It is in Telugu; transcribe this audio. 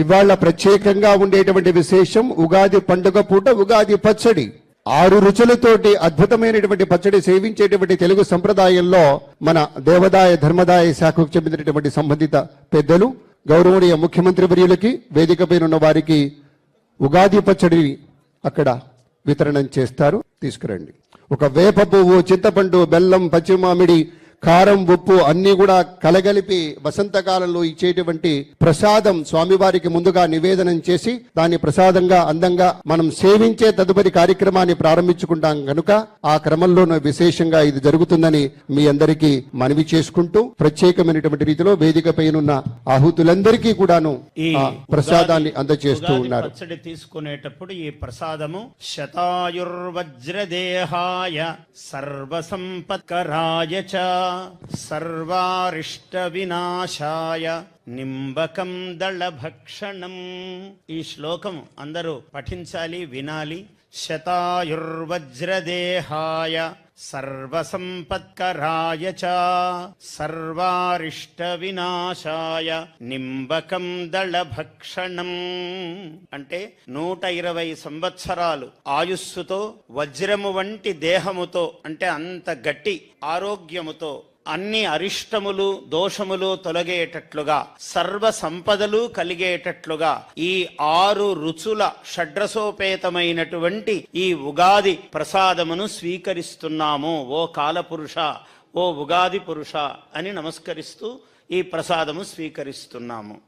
ఇవాళ ప్రత్యేకంగా ఉండేటువంటి విశేషం ఉగాది పండుగ పూట ఉగాది పచ్చడి. ఆరు రుచులతోటి అద్భుతమైనటువంటి పచ్చడి సేవించేటువంటి తెలుగు సంప్రదాయంలో మన దేవదాయ ధర్మదాయ శాఖకు చెందినటువంటి సంబంధిత పెద్దలు గౌరవనీయ ముఖ్యమంత్రి వర్యులకి వేదికపై ఉన్న వారికి ఉగాది పచ్చడి అక్కడ వితరణం చేస్తారు. తీసుకురండి. ఒక వేప పువ్వు చింతపండు బెల్లం పచ్చిమామిడి మామిడి కారం ఉప్పు అన్ని కూడా కలగలిపి వసంతకాలంలో ఇచ్చేటువంటి ప్రసాదం స్వామివారికి ముందుగా నివేదనం చేసి దాన్ని ప్రసాదంగా అందంగా మనం సేవించే తదుపరి కార్యక్రమాన్ని ప్రారంభించుకుంటాం కనుక ఆ క్రమంలోనే విశేషంగా ఇది జరుగుతుందని మీ అందరికీ మనవి చేసుకుంటూ ప్రత్యేకమైనటువంటి రీతిలో వేదిక పైనున్న ఆహుతులందరికీ కూడాను ప్రసాదాన్ని అందజేస్తూ ఉన్నారు. తీసుకునేటప్పుడు ఈ ప్రసాదము శతాయుర్వజ్రదేహాయ సర్వసంపత్కరాయ చ సర్వారిష్ట వినాశాయ నింబకం దళభక్షణం. ఈ శ్లోకం అందరూ పఠించాలి వినాలి. శతాయుర్వజ్రదేహాయ సర్వసంపత్కరాయ చ సర్వారిష్ట వినాశాయ నింబకం దళభక్షణం. అంటే నూట ఇరవై సంవత్సరాలు ఆయుస్సుతో వజ్రము వంటి దేహముతో అంటే అంత గట్టి ఆరోగ్యముతో అన్ని అరిష్టములు దోషములు తొలగేటట్లుగా సర్వ సంపదలు కలిగేటట్లుగా ఈ ఆరు రుచుల షడ్రసోపేతమైనటువంటి ఈ ఉగాది ప్రసాదమును స్వీకరిస్తున్నాము. ఓ కాలపురుష ఓ ఉగాది పురుష అని నమస్కరిస్తూ ఈ ప్రసాదము స్వీకరిస్తున్నాము.